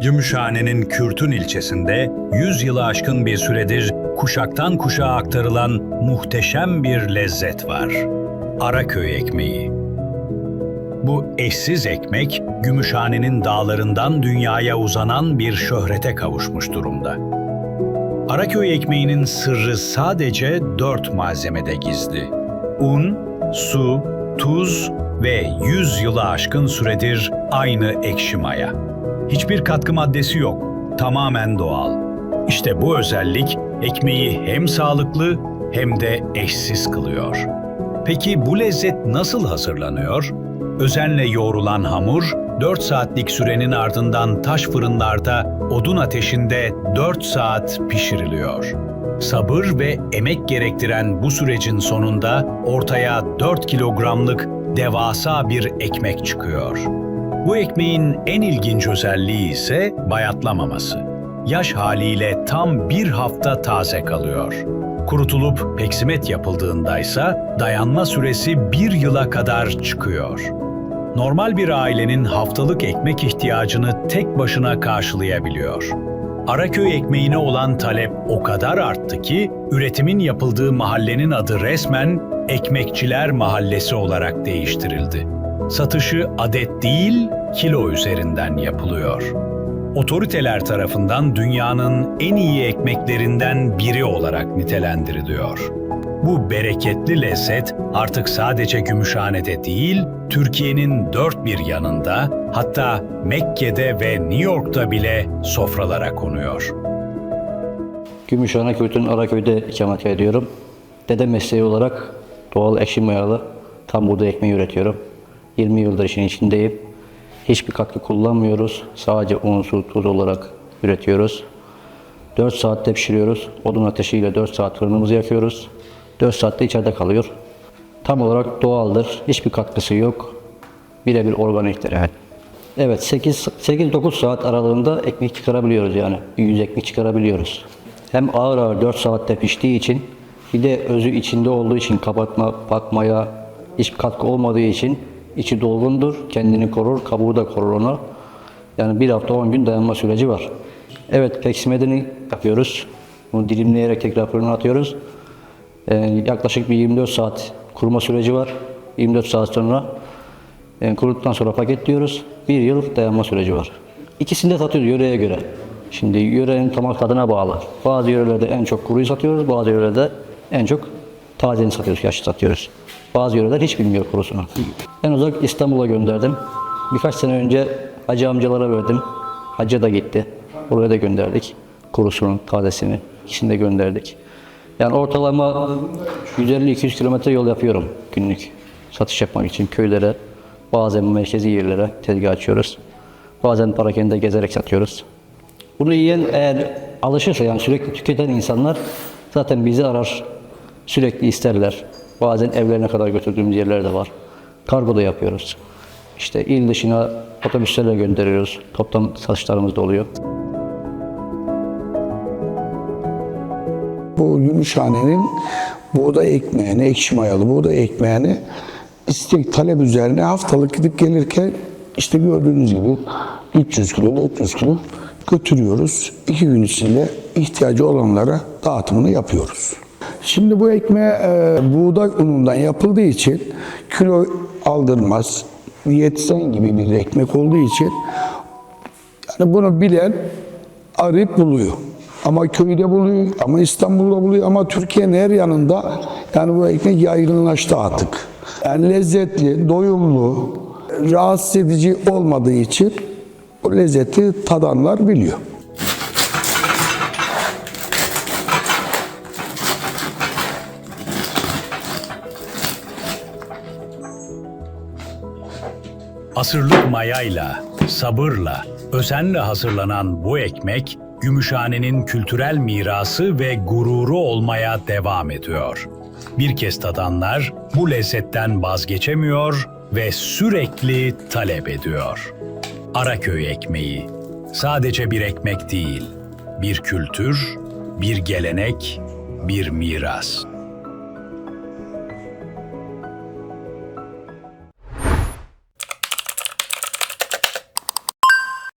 Gümüşhane'nin Kürtün ilçesinde 100 yılı aşkın bir süredir kuşaktan kuşağa aktarılan muhteşem bir lezzet var. Araköy ekmeği. Bu eşsiz ekmek, Gümüşhane'nin dağlarından dünyaya uzanan bir şöhrete kavuşmuş durumda. Araköy ekmeğinin sırrı sadece dört malzemede gizli. Un, su, tuz ve 100 yılı aşkın süredir aynı ekşi maya. Hiçbir katkı maddesi yok, tamamen doğal. İşte bu özellik ekmeği hem sağlıklı hem de eşsiz kılıyor. Peki bu lezzet nasıl hazırlanıyor? Özenle yoğrulan hamur, 4 saatlik sürenin ardından taş fırınlarda odun ateşinde 4 saat pişiriliyor. Sabır ve emek gerektiren bu sürecin sonunda ortaya 4 kilogramlık devasa bir ekmek çıkıyor. Bu ekmeğin en ilginç özelliği ise bayatlamaması. Yaş haliyle tam bir hafta taze kalıyor. Kurutulup peksimet yapıldığında ise dayanma süresi bir yıla kadar çıkıyor. Normal bir ailenin haftalık ekmek ihtiyacını tek başına karşılayabiliyor. Araköy ekmeğine olan talep o kadar arttı ki üretimin yapıldığı mahallenin adı resmen Ekmekçiler Mahallesi olarak değiştirildi. Satışı adet değil, kilo üzerinden yapılıyor. Otoriteler tarafından dünyanın en iyi ekmeklerinden biri olarak nitelendiriliyor. Bu bereketli lezzet artık sadece Gümüşhane'de değil, Türkiye'nin dört bir yanında, hatta Mekke'de ve New York'ta bile sofralara konuyor. Gümüşhane Kürt'ün Araköy'de ikamet ediyorum. Dede mesleği olarak doğal ekşi mayalı tam buğday ekmeği üretiyorum. 20 yıldır işin içindeyim. Hiçbir katkı kullanmıyoruz. Sadece un, su, tuz olarak üretiyoruz. 4 saatte pişiriyoruz. Odun ateşiyle 4 saat fırınımızı yakıyoruz. 4 saatte içeride kalıyor. Tam olarak doğaldır. Hiçbir katkısı yok. Birebir organiktir yani. Evet 8-9 saat aralığında ekmek çıkarabiliyoruz yani. 100 ekmek çıkarabiliyoruz. Hem ağır ağır 4 saatte piştiği için bir de özü içinde olduğu için kapatma, bakmaya hiçbir katkı olmadığı için içi dolgundur. Kendini korur, kabuğu da korur onu. Yani bir hafta 10 gün dayanma süreci var. Evet peksimedini yapıyoruz. Bunu dilimleyerek tekrar fırına atıyoruz. Ee, yaklaşık bir 24 saat kuruma süreci var. 24 saat sonra e, kuruduktan sonra paketliyoruz. Bir yıl dayanma süreci var. İkisini de satıyoruz yöreye göre. Şimdi yörenin damak tadına bağlı. Bazı yörelerde en çok kuruyu satıyoruz, bazı yörelerde en çok tazeni satıyoruz, yaşlı satıyoruz. Bazı yöreler hiç bilmiyor kurusunu. En uzak İstanbul'a gönderdim. Birkaç sene önce hacı amcalara verdim. Hacı da gitti. Oraya da gönderdik. Kurusunun tazesini. İkisini de gönderdik. Yani ortalama 150-200 kilometre yol yapıyorum günlük. Satış yapmak için köylere, bazen merkezi yerlere tezgah açıyoruz. Bazen parakende gezerek satıyoruz. Bunu yiyen eğer alışırsa yani sürekli tüketen insanlar zaten bizi arar. Sürekli isterler. Bazen evlerine kadar götürdüğümüz yerler de var. Kargo da yapıyoruz. İşte il dışına otobüslerle gönderiyoruz. Toptan satışlarımız da oluyor. Bu Gümüşhane'nin buğday ekmeğini, ekşi mayalı buğday ekmeğini istek talep üzerine haftalık gidip gelirken işte gördüğünüz gibi 300 kilo, 400 kilo götürüyoruz. İki gün içinde ihtiyacı olanlara dağıtımını yapıyoruz. Şimdi bu ekmeğe e, buğday unundan yapıldığı için kilo aldırmaz. Diyetisyen gibi bir ekmek olduğu için yani bunu bilen arayıp buluyor. Ama köyde buluyor, ama İstanbul'da buluyor, ama Türkiye'nin her yanında yani bu ekmek yaygınlaştı artık. Yani lezzetli, doyumlu, rahatsız edici olmadığı için o lezzeti tadanlar biliyor. Asırlık mayayla, sabırla, özenle hazırlanan bu ekmek, Gümüşhane'nin kültürel mirası ve gururu olmaya devam ediyor. Bir kez tadanlar bu lezzetten vazgeçemiyor ve sürekli talep ediyor. Araköy ekmeği sadece bir ekmek değil, bir kültür, bir gelenek, bir miras.